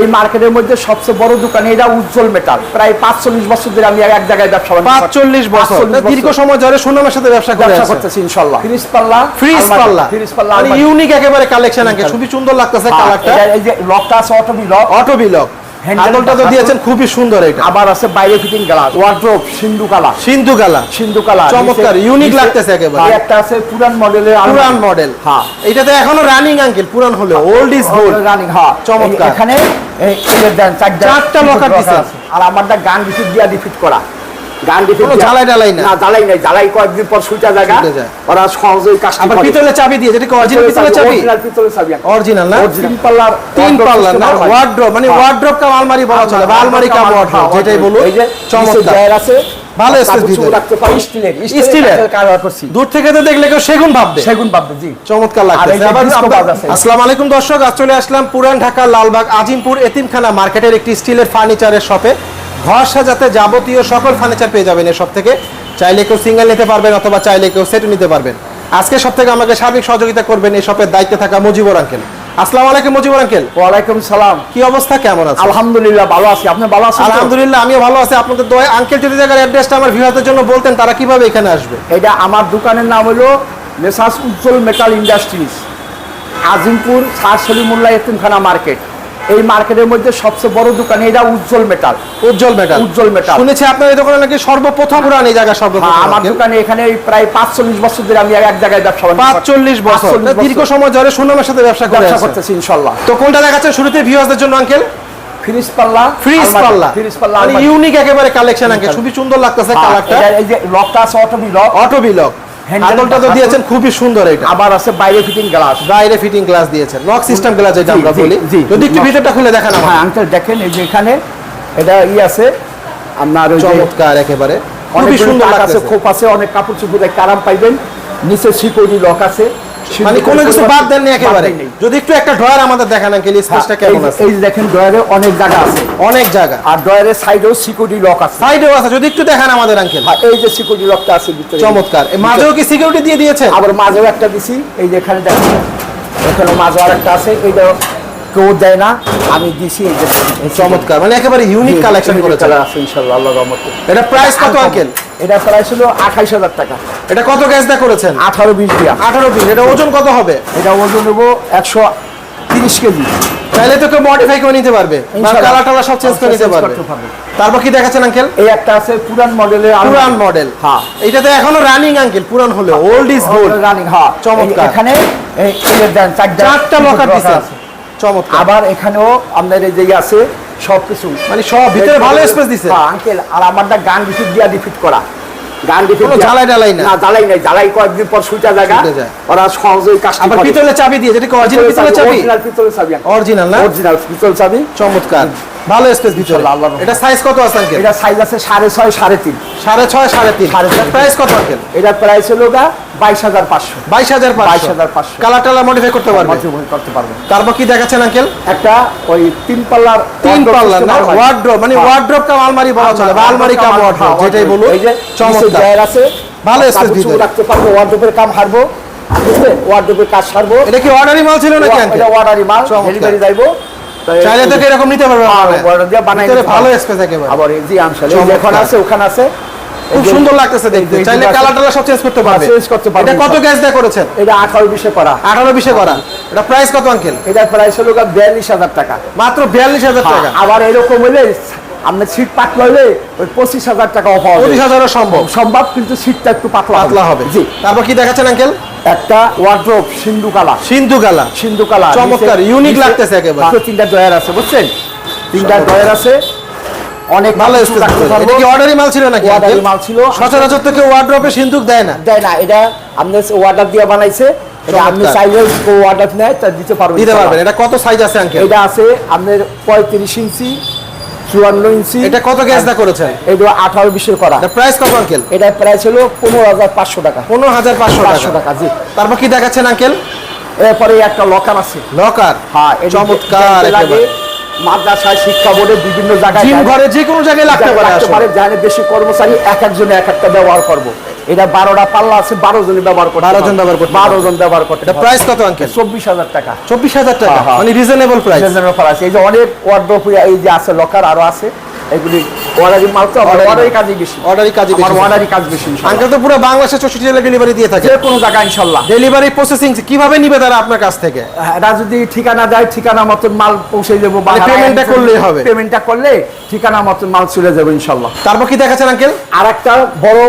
এই মার্কেটের মধ্যে সবচেয়ে বড় দোকান এটা উজ্জ্বল মেটাল প্রায় পাঁচচল্লিশ বছর ধরে আমি এক জায়গায় ব্যবসা। পাঁচচল্লিশ বছর। 45 দীর্ঘ সময় ধরে সুনামের সাথে ব্যবসা ব্যবসা। করতেছি ইনশাল্লাহ ফ্রিজ পাল্লা ফ্রিজ পাল্লা। ফ্রিজ পাল্লা ইউনিক একেবারে কালেকশন আগে খুবই সুন্দর লাগতেছে হ্যাঁ, কালারটা এই যে লকটা আছে অটোবি লক অটো বিলক Handle হ্যান্ডেলটা তো দিয়েছেন খুবই সুন্দর এটা। আবার আছে বাইরে ফিটিং গ্লাস ওয়ার্ড্রোপ সিন্ধু কালা সিন্ধু কালা সিন্ধু কালা চমৎকার, ইউনিক লাগতেছে একেবারে। একটা আছে পুরান মডেলের পুরান মডেল হ্যাঁ। এটাতে এখনও রানিং আঙ্কেল পুরান হলে ওল্ড ইজ গোল্ড রানিং হ্যাঁ। চমৎকার। এই- এখানে এই চারটা লকার দিছে। আছে। আর আমারটা গান রিফিট দিয়া রিফিট করা। গান রিফিট কোনো জ্বালাই টালাই না। না জ্বালাই নাই জ্বালাই কয়েকদিন পর সুইটা জায়গা ওরা সহজেই আবার পিতলের চাবি দিয়ে যেটা অরিজিনাল পিতলের চাবি পিতলের চাবি অরিজিনাল না? তিন পাল্লার তিন wardrobe না ওয়ার্ড্রপ মানে। ওয়ার্ড্রপ কাম আলমারি বলা চলে বা আলমারি কাম ওয়ার্ড্রপ যেটাই বলুন এই যে চমৎকার। চমৎকার আছে ভালো কাপড় space রাখতে পারি স্টিলের স্টিলের? কারবার করছি। দূর থেকে তো দেখলে কেউ সেগুন ভাববে। সেগুন ভাববে জি। চমৎকার আবার আছে। আসসালামু আলাইকুম দর্শক আজ চলে আসলাম পুরান ঢাকা লালবাগ আজিমপুর এতিমখানা মার্কেটের একটি স্টিলের ফার্নিচারের শপে ঘর সাজাতে যাবতীয় সকল ফার্নিচার পেয়ে যাবেন এসব থেকে। চাইলে কেউ সিঙ্গেল নিতে পারবেন অথবা চাইলে কেউ সেট নিতে পারবেন। আজকে সব থেকে আমাকে সার্বিক সহযোগিতা করবেন এই শপের দায়িত্বে থাকা মুজিবুর আঙ্কেল। আসসালামু আলাইকুম মুজিবুর আঙ্কেল। ওয়ালাইকুম সালাম। কি অবস্থা? কেমন আছে আলহামদুলিল্লাহ ভালো আছি। আপনি ভালো আছেন আলহামদুলিল্লাহ আমিও ভালো আছি। আপনাদের দোয়া আঙ্কেল যদি জায়গার অ্যাড্রেসটা আমার ভিউয়ারদের জন্য বলতেন তারা কীভাবে এখানে আসবে? এটা আমার দোকানের নাম হলো Messrs Ujjwal metal industries Azimpur sir Salimullah এতিমখানা মার্কেট এই মার্কেটের মধ্যে সবচেয়ে বড় দোকান এটা Ujjwal metal Ujjwal metal Ujjwal metal শুনেছি আপনার এই দোকানে নাকি সর্বপ্রথম পুরান এই জায়গা সর্বপ্রথম হ্যাঁ, আমার দোকানে এখানে প্রায় পাঁচচল্লিশ বছর ধরে আমি এক জায়গায় ব্যবসা করছি। পাঁচচল্লিশ বছর। 45 বছর। দীর্ঘ সময় ধরে সুনামের সাথে ব্যবসা করে ব্যবসা। করতেছি ইনশাল্লাহ। তো কোনটা দেখাচ্ছেন শুরুতে ভিউয়ারদের জন্য আঙ্কেল ফ্রিজ পাল্লা ফ্রিজ পাল্লা। ফ্রিজ পাল্লা ইউনিক একেবারে কালেকশন আঙ্কেল খুবই সুন্দর লাগতেছে কালারটা এই যে লকটা আছে অটোবি লক অটো বিলক Handle হ্যান্ডেলটা তো দিয়েছেন খুবই সুন্দর এটা। আবার আছে বাইরে ফিটিং গ্লাস বাইরে ফিটিং গ্লাস দিয়েছেন। লক সিস্টেম গ্লাস যেটা আমরা বলি। যদি একটু ভিতরটা খুলে দেখান আমার হ্যাঁ আঙ্কেল দেখেন এই যে এখানে এটা ই আছে। আপনার চমৎকার একেবারে। অনেক সুন্দর আছে খোপ আছে অনেক কাপড় চুপড়ে কারাম পাইবেন। নিচে সিকিউরিটি লক আছে। মানে কোনো কিছু বাদ একেবারে। যদি একটু একটা ড্রয়ার আমাদের দেখান আঙ্কেল স্পেসটা হ্যাঁ, কেমন আছে? এই দেখেন ড্রয়ারে অনেক জায়গা আছে। অনেক জায়গা। আর ড্রয়ারের সাইডেও সিকিউরিটি লক আছে। সাইডেও আছে যদি একটু দেখান আমাদের আঙ্কেল। আর এই যে সিকিউরিটি লকটা আছে ভিতরে। চমৎকার। এই মাঝেও কি সিকিউরিটি দিয়ে দিয়েছেন? আবার মাঝেও একটা দিছি। এই যে এখানে দেখেন এখানে মাঝেও আরেকটা আছে। এইটা কেউ দেয় না। আমি দিছি এই যে চমৎকার। মানে একেবারে ইউনিক কালেকশন করেছেন। কালার আছে ইনশাআল্লাহ আল্লাহর রহমতে। এটা প্রাইস কত আঙ্কেল? এটা প্রায় ছিল আঠাইশ হাজার টাকা। এটা কত গ্যাস দা করেছেন? আঠারো বিশ দিয়া। আঠারো পিস এটা ওজন কত হবে? এটা ওজন নেব একশো তিরিশ কেজি। চাইলে তো কেউ মডিফাই করে নিতে পারবে। কালার টালা সব চেঞ্জ করে নিতে পারবে। তারপর কি দেখাচ্ছেন আঙ্কেল এই একটা আছে পুরান মডেলের পুরান মডেল হ্যাঁ। এটাতে এখনও রানিং আঙ্কেল পুরান হলে ওল্ড ইজ গোল্ড রানিং হ্যাঁ। চমৎকার। এখানে এই চারটা লকার দিছে আছে। চমৎকার। আবার এখানেও আপনার এই যে ইয়ে আছে সবকিছু। মানে সব ভিতরে ভালো স্পেস দিছে। হ্যাঁ আঙ্কেল আর আমারটা গান রিফিট দিয়া রিফিট করা। গান রিফিট কোনো জ্বালাই ডালাই না। না জ্বালাই নাই। জ্বালাই কয়েকদিন পর সুইটা জায়গা। ওরা সহজেই কাজ আবার পিতলের চাবি দিয়ে যেটা কি অরিজিনাল পিতলের চাবি? অরিজিনাল পিতলের চাবি অরিজিনাল না? অরিজিনাল পিতল চাবি। চমৎকার। ভালো স্পেস ভিতরে ইনশাআল্লাহ, আল্লাহর রহমতে। এটা সাইজ কত আছে আঙ্কেল এটা সাইজ আছে সাড়ে ছয় সাড়ে তিন। সাড়ে ছয় সাড়ে তিন। সাড়ে তিন। প্রাইস কত আঙ্কেল এটা প্রাইস হলো গা বাইশ হাজার পাঁচশো। বাইশ হাজার বাইশ হাজার পাঁচশো। কালার টালার মডিফাই করতে পারবে? মডিফাই করতে পারবেন তারপর কি দেখাচ্ছেন আঙ্কেল একটা ওই তিন পাল্লার তিন wardrobe পাল্লা system না। ওয়ার্ড্রপ মানে হ্যাঁ। ওয়ার্ড্রপ কাম আলমারি বলা চলে বা আলমারি কাম ওয়ার্ড্রপ যেটাই বলুন এই যে চমৎকার। আছে ভালো চোপড় ভিতরে। রাখতে পারব ওয়ার্ড্রোপের কাম হারবো বুঝলে ওয়ার্ড্রোপের কাজ সারবো। এটা কি অর্ডারি মাল ছিল নাকি আঙ্কেল এটা অর্ডারি মাল ডেলিভারি যাইবো। চাইলে তো এরকম নিতে পারবে হ্যাঁ, দিয়ে বানাই ভালো স্পেস একেবারে। আবার এই যে আমশাল এখন আছে ওখানে আছে। খুব সুন্দর লাগতেছে দেখতে। চাইলে কালার টালার সব চেঞ্জ করতে পারবে। চেঞ্জ করতে পারবে, এটা কত গ্যাস দিয়ে করেছেন এটা আঠারো বিশে করা। আঠারো বিশে করা। এটা প্রাইস কত আঙ্কেল এটা প্রাইস হলো গা বিয়াল্লিশ হাজার টাকা। মাত্র বিয়াল্লিশ হাজার টাকা। আবার এরকম হইলে আপনার সিট পাতলা হইলে ওই পঁচিশ হাজার টাকা অফার পঁচিশ হাজারও সম্ভব। সম্ভব কিন্তু সিটটা একটু পাতলা পাতলা হবে। জি। তারপর কি দেখাচ্ছেন আঙ্কেল একটা ওয়ার্ড্রোপ সিন্ধু কালা সিন্ধু গালা সিন্ধু কালা চমৎকার, নিচে- লাগতেছে একেবারে। তিনটা ডয়ার আছে বুঝছেন? তিনটা। ডয়ার আছে। অনেক ভালো এটা কি অর্ডারি মাল ছিল নাকি Order-ই মাল ছিল। সচরাচর তো কেউ ওয়ার্ড্রপে সিন্ধুক দেয় না। দেয় না এটা আপনার অর্ডার দিয়ে বানাইছে। এটা আপনি। চাইলে অর্ডার নেয় তা দিতে পারবেন। দিতে পারবেন। এটা কত সাইজ আছে আঙ্কেল এটা আছে আপনার পঁয়ত্রিশ ইঞ্চি। চুয়ান্ন ইঞ্চি। এটা কত গ্যাস দা করেছেন? আঠারো বিশের করা। প্রাইস কত আঙ্কেল এটা প্রাইস হলো পনেরো হাজার পাঁচশো টাকা। পনেরো হাজার পাঁচশো পাঁচশো টাকা জি। তারপর কি দেখাচ্ছেন আঙ্কেল এরপরে একটা লকার আছে। লকার হ্যাঁ চমৎকার। মাদ্রাসায় শিক্ষা বোর্ডে বিভিন্ন জায়গায় ঘরে যে কোনো জায়গায় লাগতে পারে বেশি কর্মচারী এক একজনে এক একটা ব্যবহার করব। এটা বারোটা পাল্লা আছে বারো জন ব্যবহার করতে 12 জন ব্যবহার করতে বারো জন ব্যবহার করতে এটা প্রাইস কত আঙ্কেল চব্বিশ হাজার টাকা। চব্বিশ হাজার টাকা হ্যাঁ, হ্যাঁ। মানে রিজনেবল প্রাইস offer আছে এই যে অনেক এই যে আছে লকার আরও আছে এগুলি অর্ডারি মাল তো অর্ডারি কাজই বেশি। অর্ডারি কাজে আমার অর্ডারি কাজ বেশি ইনশাআল্লাহ। আঙ্কেল তো পুরো বাংলাদেশে চৌষট্টি জেলা ডেলিভারি দিয়ে থাকে। যে কোনো জায়গায় ইনশাল্লাহ ডেলিভারি প্রসেসিং কীভাবে নিবে তারা আপনার কাছ থেকে? এরা যদি ঠিকানা দেয় ঠিকানা মতন মাল পৌঁছে দেবো মানে payment টা করলেই হবে। পেমেন্টটা করলে ঠিকানা মতন মাল চলে যাবে ইনশাল্লাহ তারপর কি দেখাচ্ছেন আঙ্কেল আর একটা বড়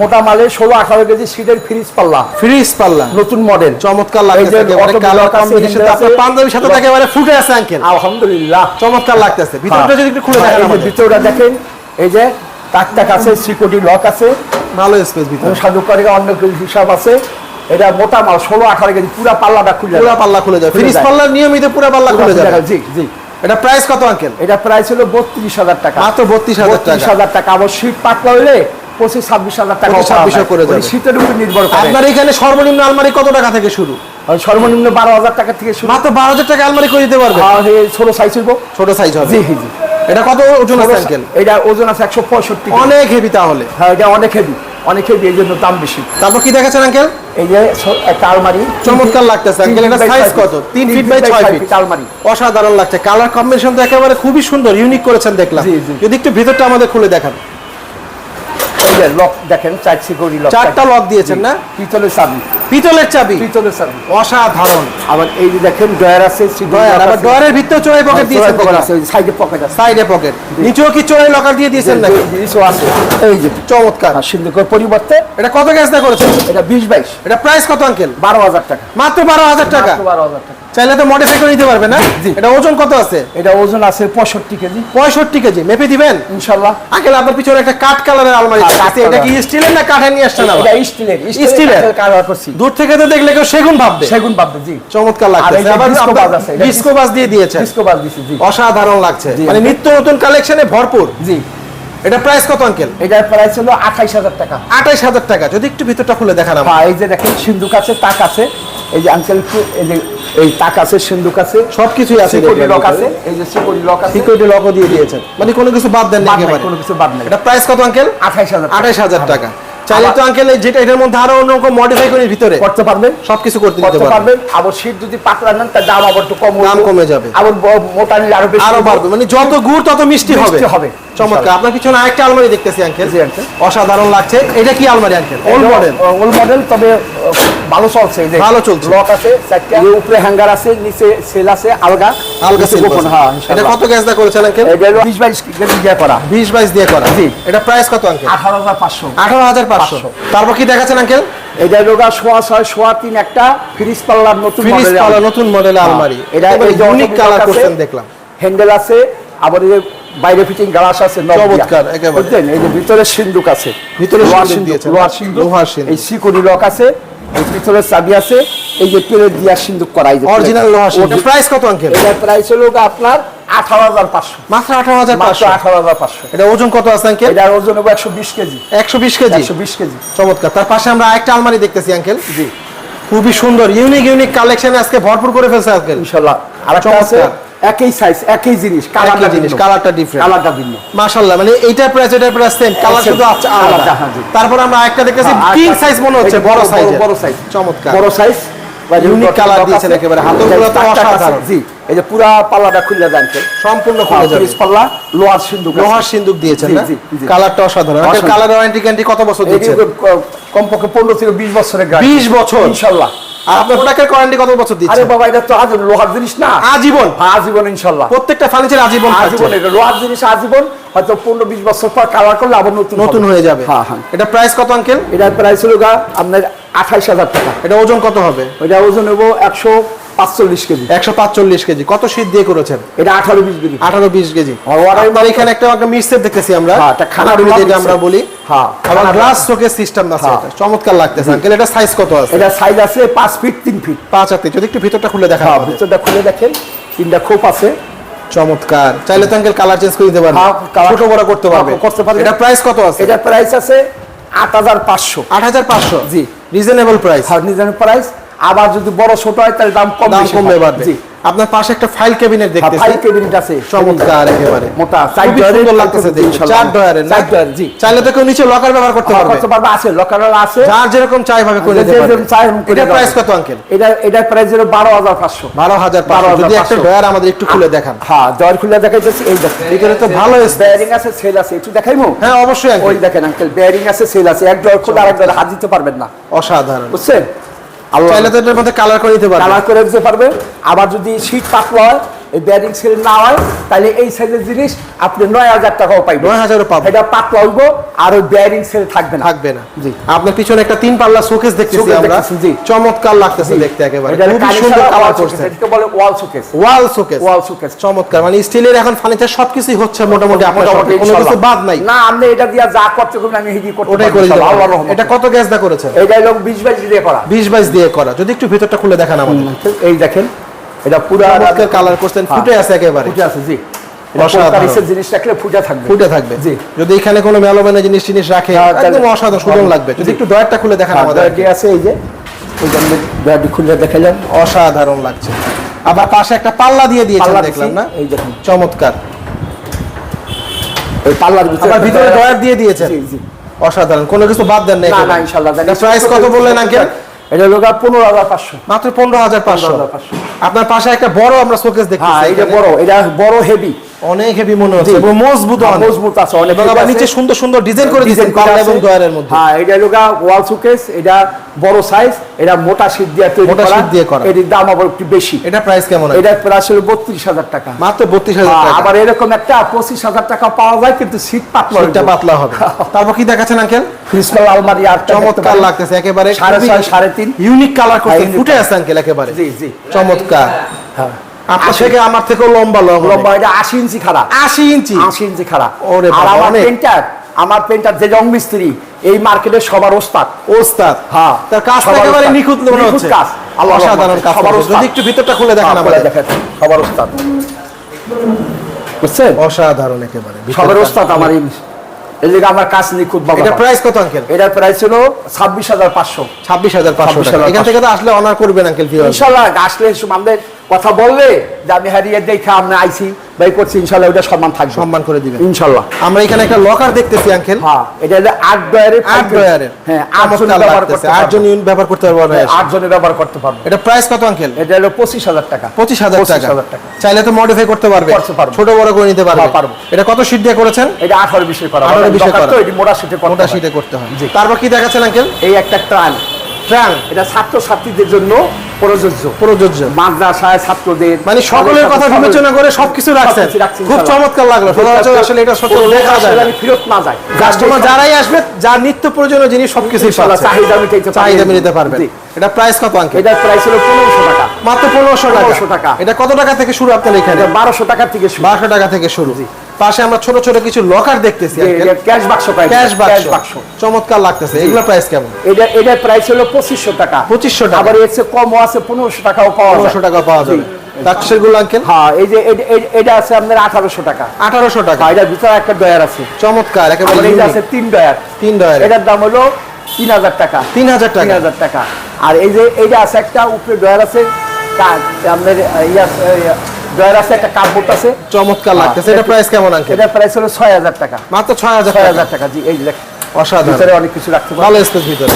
মোটা মালে ষোলো আঠারো কেজি সিটের ফ্রিজ পাল্লা। ফ্রিজ পাল্লা। নতুন মডেল চমৎকার। পাঞ্জাবির সাথে একেবারে ফুটে আছে আঙ্কেল আলহামদুলিল্লাহ। চমৎকার লাগতেছে। ভিতরটা যদি একটু খুলে হ্যাঁ, দেখেন এই যে আমাদের। ভিতরটা দেখেন এই যে টাক টাক আছে সিকিউরিটি লক আছে। ভালো স্পেস ভিতরে। সাধু করে অন্য কিছু হিসাব আছে। এটা মোটা মাল ষোলো আঠারো কেজি পুরা পাল্লাটা খুলে পুরা পাল্লা খুলে যায় ফ্রিজ পাল্লা নিয়মিত পুরা পাল্লা খুলে যায় জি জি। এটা প্রাইস কত আঙ্কেল এটা প্রাইস হলো বত্রিশ হাজার টাকা। মাত্র 32,000 টাকা। বত্রিশ হাজার টাকা। আবার শীত পাতলা হলে পঁচিশ ছাব্বিশ হাজার টাকা 25, 26 করে যাবে। শীতের উপর নির্ভর করে। আপনার এখানে সর্বনিম্ন আলমারি কত টাকা থেকে শুরু? সর্বনিম্ন বারো হাজার টাকা থেকে শুরু। মাত্র বারো হাজার টাকা আলমারি করে দিতে পারবে? ষোলো সাইজ হইব। ছোট সাইজ হবে। জি জি এটা কত ওজন আছে আঙ্কেল এটা ওজন আছে একশো পঁয়ষট্টি অনেক হেভি তাহলে। হ্যাঁ এটা অনেক হেভি অনেক হেভি এই জন্য দাম বেশি। তারপর কি দেখাচ্ছেন আঙ্কেল এই যে একটা আলমারি। চমৎকার লাগতেছে আঙ্কেল এটা সাইজ কত? তিন ফিট বাই ফিট আলমারি। অসাধারণ লাগছে। কালার কম্বিনেশন তো একেবারে খুবই সুন্দর ইউনিক করেছেন দেখলাম। যদি একটু ভিতরটা আমাদের খুলে দেখান। এই লক দেখেন চার সিকিউরিটি লক চারটা লক দিয়েছেন না? পিতলের চাবি পিতলের চাবি। পিতলের চাবি। অসাধারণ। আবার এই যে দেখেন ডয়ার আছে ডয়ার আবার ডয়ারের ভিতরে চোরাই পকেট দিয়েছেন পকেট আছে সাইডে পকেট আছে। সাইডে পকেট নিচেও কি চোরাই লকার দিয়ে দিয়েছেন নাকি? জিনিসও আছে এই যে চমৎকার। আর সিন্ধুকের পরিবর্তে এটা কত গ্যাস দা করেছেন? এটা বিশ বাইশ। এটা প্রাইস কত আঙ্কেল বারো হাজার টাকা। মাত্র বারো হাজার টাকা? মাত্র বারো হাজার টাকা। চাইলে তো মডিফাই করে নিতে পারবে না? জি। এটা ওজন কত আছে? এটা ওজন আছে পঁয়ষট্টি কেজি। পঁয়ষট্টি কেজি। মেপে দিবেন? ইনশাল্লাহ। আঙ্কেল আপনার পিছনে একটা কাঠ কালারের আলমারি হ্যাঁ, আছে। এটা কি স্টিলের না কাঠের নিয়ে আসছেন? এটা স্টিলের স্টিলের? কালার করছি। দূর থেকে তো দেখলে কেউ সেগুন ভাববে। সেগুন পাববে জি। চমৎকার লাগছে। আবার ডিস্কো বাস দিয়ে দিয়েছেন। ডিস্কো বাজ দিছি জি। অসাধারণ লাগছে। মানে নিত্য নতুন কালেকশনে ভরপুর। জি। এটা প্রাইস কত আঙ্কেল এটার প্রাইস হলো আঠাইশ হাজার টাকা। আঠাইশ হাজার টাকা। যদি একটু ভিতরটা খুলে দেখান হ্যাঁ এই যে দেখেন সিন্ধুক আছে তাক আছে। এই যে আঙ্কেল এই যে এই তাক আছে সিন্ধুক আছে। সবকিছুই আছে সিকিউরিটি লক আছে এই যে সিকিউরিটি লক আছে। সিকিউরিটি লকও দিয়ে দিয়েছেন। মানে কোনো কিছু বাদ দেন না কোনো কিছু বাদ নাই। এটা প্রাইস কত আঙ্কেল আঠাইশ হাজার আঠাইশ হাজার টাকা। চাইলে তো আঙ্কেল যেটা এটার মধ্যে আরও অন্য রকম মডিফাই করে ভিতরে করতে পারবেন সবকিছু করতে দিতে পারবেন আবার শীত যদি পাতলা নেন তার দাম আবার একটু কম দাম কমে যাবে। আবার মোটা নিলে আরও বেশি আরও বাড়বে। মানে যত গুড় তত মিষ্টি হবে। হবে। চমৎকার। আপনার পিছনে আরেকটা আলমারি দেখতেছি আঙ্কেল। জি, uncle। অসাধারণ লাগছে। এটা কি আলমারি uncle? Old model old model তবে ভালো চলছে এই ভালো চলছে। লক আছে চারটা। উপরে হ্যাঙ্গার আছে নিচে সেল আছে আলগা। আলগা সিল হ্যাঁ এটা কত গ্যাস দা করেছেন আঙ্কেল? এটা হলো বিশ বাইশ দিয়ে করা। বিশ বাইশ দিয়ে করা। জি। এটা প্রাইস কত আঙ্কেল? আঠারো হাজার পাঁচশো। আঠারো হাজার পাঁচশো। তারপর কি দেখাচ্ছেন আঙ্কেল? এটা লোগা সোয়া ছয় সোয়া তিন একটা ফ্রিজ পাল্লার নতুন মডেলের নতুন মডেল আলমারি হ্যাঁ, এটা এটা ইউনিক কালার করছেন দেখলাম। হ্যান্ডেল আছে আবার এই বাইরে ফিটিং গ্লাস আছে চমৎকার, একেবারে। বুঝলেন? এই যে ভিতরে সিন্ধুক আছে। ভিতরে লোহার। লোহার সিন্ধুক সিন্দুক। এই সিকুরি লক আছে এই ভিতরে চাবি আছে এই যে প্লেট দিয়া সিন্ধুক করা এই যে অরিজিনাল লোহার ওটা প্রাইস কত আঙ্কেল? এটার প্রাইস হলো আপনার আঠারো হাজার পাঁচশো। মাত্র আঠারো হাজার মাত্র পাঁচশো। আঠারো হাজার পাঁচশো। এটা ওজন কত আছে আঙ্কেল? এটার ওজন হবে একশো বিশ কেজি। একশো বিশ কেজি? একশো বিশ কেজি। চমৎকার। তার পাশে আমরা আরেকটা আলমারি দেখতেছি আঙ্কেল। জি। খুবই সুন্দর ইউনিক ইউনিক কালেকশন আজকে ভরপুর করে ফেলছে আঙ্কেল। ইনশাল্লাহ। আর একটা আছে চমৎকার। একই সাইজ একই জিনিস কালারটা জিনিস কালারটা ডিফারেন্ট কালারটা ভিন্ন। মাশাআল্লাহ মানে এইটার প্রাইস এটার প্রাইস সেম কালার শুধু আছে আলাদা। হ্যাঁ। তারপর আমরা একটা দেখতেছি হ্যাঁ, কিং সাইজ মনে হচ্ছে বড় সাইজ বড় সাইজ চমৎকার। বড় সাইজ Unique colour দিয়েছেন একেবারে, তো অসাধারণ। জি এই যে পুরা পাল্লাটা খুলে সম্পূর্ণ খুলে যাবে। পাল্লা লোহার সিন্ধুক লোহার সিন্দুক দিয়েছেন না। কালারটা অসাধারণ। কালার ওয়ারেন্টি গ্যারান্টি কত বছর এটি ক- কমপক্ষে পনেরো থেকে বিশ বছরের গাড়ি 20 বছর? ইনশাল্লাহ আর আপনার প্রোডাক্টের ওয়ারেন্টি কত বছর আরে বাবা এটা তো আজ লোহার জিনিস না? আজীবন? আজীবন ইনশাল্লাহ। প্রত্যেকটা ফার্নিচার আজীবন আজীবন এটা লোহার জিনিস আজীবন হয়তো পনেরো বিশ বছর পর কালার করলে আবার নতুন নতুন হয়ে যাবে। হ্যাঁ হ্যাঁ। এটা প্রাইস কত আঙ্কেল এটার প্রাইস হলো গা আপনার আঠাইশ হাজার টাকা। এটা ওজন কত হবে? ওইটা ওজন হব একশো পাঁচচল্লিশ কেজি। একশো পাঁচচল্লিশ কেজি। কত শীত দিয়ে করেছেন? এটা আঠারো বিশ কেজি। আঠারো বিশ কেজি। আর এখানে একটা একটা মিক্সের দেখতেছি আমরা। হ্যাঁ, খানা যেটা আমরা বলি। হ্যাঁ, গ্লাস শোকেস সিস্টেম আছে হ্যাঁ। চমৎকার লাগতেছে আঙ্কেল এটা সাইজ কত আছে? এটা সাইজ আছে পাঁচ ফিট তিন ফিট পাঁচ হাতে যদি একটু ভিতরটা খুলে দেখা হ্যাঁ ভিতরটা খুলে দেখেন। তিনটা খোপ আছে। চমৎকার। চাইলে তো আঙ্কেল কালার চেঞ্জ করে দিতে পারবে। হ্যাঁ, ছোট বড় করতে পারবে। হ্যাঁ, করতে পারবে। এটা প্রাইস কত আছে? এটার প্রাইস আছে আট হাজার পাঁচশো। আট হাজার পাঁচশো? জি। রিজনেবল প্রাইস ফার্নিচারের প্রাইস আবার যদি বড় ছোট হয় তাহলে দাম কম দাম কমবে বাড়বে আপনার পাশে একটা ফাইল ক্যাবিনেট দেখতেছি। ফাইভ কেবিনেট আছে। চমৎকার একেবারে। মোটা চার ডয়ারের লাগতেছে ইনশাআল্লাহ। চার ডয়ারের না? চার ডয়ার, জি। চাইলে তো কেউ নিচে লকার ব্যবহার করতে পারবে। করতে পারবে আছে লকার আছে। যার যেরকম চাই ভাবে করে নিতে পারবে। চাই করে এটা প্রাইস কত আঙ্কেল এটা এটা প্রাইস হলো বারো হাজার পাঁচশো। বারো হাজার পাঁচশো। যদি একটা 12,500 ডয়ার আমাদের একটু খুলে দেখান। হ্যাঁ জয়ের খুলে দেখাইতেছি এই দেখেন। ভিতরে তো ভালো বেয়ারিং আছে সেল আছে একটু দেখাইমু? হ্যাঁ অবশ্যই ওই দেখেন আঙ্কেল বেয়ারিং আছে সেল আছে। এক জয় খুলে আরেক জয় হাত দিতে পারবেন না। অসাধারণ। বুঝছেন? আল্লাহ চাইলে তো এটার মধ্যে কালার করে দিতে পারবে। কালার করে দিতে পারবে। আবার যদি শীত পাতলা হয় এই ব্যারিং সেল না হয় তাহলে এই সাইজের জিনিস আপনি নয় হাজার টাকাও পাইবেন। নয় হাজারও পাবো এটা পাতলা হইব আর ওই ব্যারিং সেল থাকবে না। থাকবে না। জি। আপনার পিছনে একটা তিন পাল্লা শোকেস দেখতেছি আমরা। জি। চমৎকার লাগতেছে দেখতে একেবারে। এটা কানেকশন সুন্দর কালার করছে। এটাকে বলে wall showcase wall showcase wall showcase চমৎকার। মানে স্টিলের এখন ফার্নিচার সবকিছুই হচ্ছে মোটামুটি আপনার কোনো কিছু বাদ নাই। না আপনি এটা দিয়ে যা করতে করবেন আমি হিজি করতে ওটাই করে। এটা কত গ্যাস দা করেছে এইটাই লোক বিশ বাইশ দিয়ে করা। বিশ বাইশ দিয়ে করা। যদি একটু ভিতরটা খুলে দেখান আমাদের। এই দেখেন। এটা পুরো কালার করছেন। ফুটে আছে একেবারে। ফুটে আছে জি। অসাধারণ। পোলকারিসের জিনিস রাখলে ফুটে থাকবে। ফুটে থাকবে। জি। যদি এখানে কোনো মেলোমেনে জিনিস টিনিস রাখে একদম অসাধারণ লাগবে। যদি একটু ডয়ারটা খুলে দেখান আমাদের। আছে এই যে। ওই জন্য দরজাটি খুলে দেখালাম। অসাধারণ লাগছে। আবার পাশে একটা পাল্লা দিয়ে দিয়েছেন দেখলাম না? এই দেখুন। চমৎকার। ওই পাল্লার ভিতরে আবার ভিতরে দরজা- দিয়ে দিয়েছেন। জি, জি। অসাধারণ। কোনো কিছু বাদ দেন না না। ইনশাআল্লাহ প্রাইস কত বললেন আঙ্কেল এটা লোক পনেরো হাজার পাঁচশো। মাত্র পনেরো হাজার পাঁচশো। 15,500 আপনার পাশে একটা বড় আমরা শোকেস দেখতেছি। হ্যাঁ এটা। বড় এটা বড় হেভি অনেক হেভি মনে হচ্ছে এবং মজবুত মজবুত আছে, অনেক এবং আবার নিচে সুন্দর সুন্দর ডিজাইন করে দিয়েছেন ডিজাইন করা পাল্লা আছে। এবং ডয়ারের মধ্যে। হ্যাঁ এটা লোক ওয়াল সুকেস এটা বড় সাইজ এটা মোটা শীট দিয়ে তৈরি মোটা করা। দিয়ে করা। এটির দাম আবার একটু বেশি। এটা প্রাইস কেমন এটা প্রায় ছিল বত্রিশ টাকা। মাত্র বত্রিশ হাজার টাকা। আবার এরকম একটা পঁচিশ হাজার টাকা পাওয়া যায় কিন্তু শীত পাতলা শীতটা পাতলা হবে। তারপর কি দেখাচ্ছেন আঙ্কেল ক্রিস্টাল আলমারি আর চমৎকার লাগতেছে একেবারে সাড়ে খুবই ছয় সাড়ে তিন। ইউনিক কালার করতে ফুটে আছে আঙ্কেল একেবারে। জি জি। চমৎকার। হ্যাঁ। আপনার থেকে আমার থেকেও লম্বা লম্বা। এটা আশি ইঞ্চি খারাপ আশি ইঞ্চি। আশি ইঞ্চি খারাপ ওরে আর আমার পেন্টার আমার পেন্টার যে রং মিস্ত্রি এই মার্কেটে সবার ওস্তাদ। ওস্তাদ। হ্যাঁ। তার কাজটা একেবারে নিখুঁত মনে হচ্ছে। কাজ। অসাধারণ কাজ যদি একটু ভিতরটা খুলে দেখান আমাদের। দেখান। সবার ওস্তাদ। বুঝছেন? অসাধারণ একেবারে সবার ওস্তাদ আমার এই এই আমার কাজ নিখুঁত বাবা। এটা প্রাইস কত আঙ্কেল? এটার প্রাইস ছিল ছাব্বিশ হাজার পাঁচশো। ছাব্বিশ হাজার পাঁচশো এখান থেকে তো আসলে অনার করবেন আঙ্কেল ইনশাল্লাহ আসলে আমাদের কথা বললে যে আমি হারিয়ে দেখে আমরা আইছি। বাই করছি ইনশাল্লাহ ওটা সম্মান থাকবে। সম্মান করে দিবেন। ইনশাল্লাহ। আমরা এখানে একটা লকার দেখতেছি আঙ্কেল হ্যাঁ এটা হলো আট ডয়ারের আট ডয়ারের হ্যাঁ আট জন ব্যবহার করতে আটজন ইউনিট ব্যবহার করতে পারব হ্যাঁ, আট জনে ব্যবহার করতে পারবে। এটা প্রাইস কত আঙ্কেল এটা হলো পঁচিশ হাজার টাকা। পঁচিশ হাজার টাকা। চাইলে তো মডিফাই করতে পারবে। ছোট বড় করে নিতে পারবে। হ্যাঁ, পারব। এটা কত সিট দিয়ে করেছেন? এটা আঠারো বিষয় করা। 18 বিষয় দরকার করা। মোটা সিটে মোটা সিটে করতে হয়। তারপর কি দেখাচ্ছেন আঙ্কেল এই একটা ট্রান ট্রাং এটা ছাত্র ছাত্রীদের জন্য প্রযোজ্য। প্রযোজ্য। মাদ্রাসায় ছাত্রদের মানে সকলের কথা বিবেচনা করে সবকিছু রাখছেন। খুব চমৎকার লাগল। সচরাচর আসলে এটা সচরাচর দেখা যায় না। ফেরত না যায় কাস্টমার যারাই আসবে যার নিত্য প্রয়োজনীয় জিনিস সবকিছু ইনশাআল্লাহ চাহিদা মিটাইতে চাহিদা মিটাতে জি। এটা প্রাইস কত আঙ্কেল? এটার প্রাইস হলো পনেরোশো টাকা। মাত্র পনেরোশো 1500 টাকা। এটা কত টাকা থেকে শুরু আপনার এখানে? এটা বারোশো টাকার থেকে শুরু। বারোশো টাকা থেকে শুরু। পাশে আমরা ছোট ছোট কিছু লকার দেখতেছি ক্যাশ বাক্স ক্যাশ বাক্স চমৎকার লাগতেছে। এগুলো প্রাইস কেমন? এটা এটার প্রাইস হলো পঁচিশশো টাকা। 2500 টাকা। আবার এর চেয়ে কমও আছে পনেরোশো টাকাও পাওয়া পনেরোশো টাকা পাওয়া যাবে। আঙ্কেল হ্যাঁ এই যে এটা আছে আপনার আঠারোশো টাকা। আঠারোশো টাকা। হ্যাঁ এটার ভিতরে একটা ডয়ার আছে। চমৎকার একেবারে এটা আছে তিন ডয়ার তিন ডয়ার এটার দাম হলো তিন হাজার টাকা। তিন হাজার তিন টাকা হাজার টাকা। আর এই যে এইটা আছে একটা উপরে ডয়ার আছে। আপনার ইয়া ডয়ার আছে একটা কাপড় আছে। চমৎকার লাগতেছে। এটা প্রাইস কেমন আঙ্কেল? এটা প্রাইস হলো ছয় হাজার টাকা। মাত্র ছয় হাজার ছয় টাকা। হাজার টাকা জি এই দেখ। অসাধারণ। ভিতরে অনেক কিছু রাখতে পারো ভালো স্পেস ভিতরে।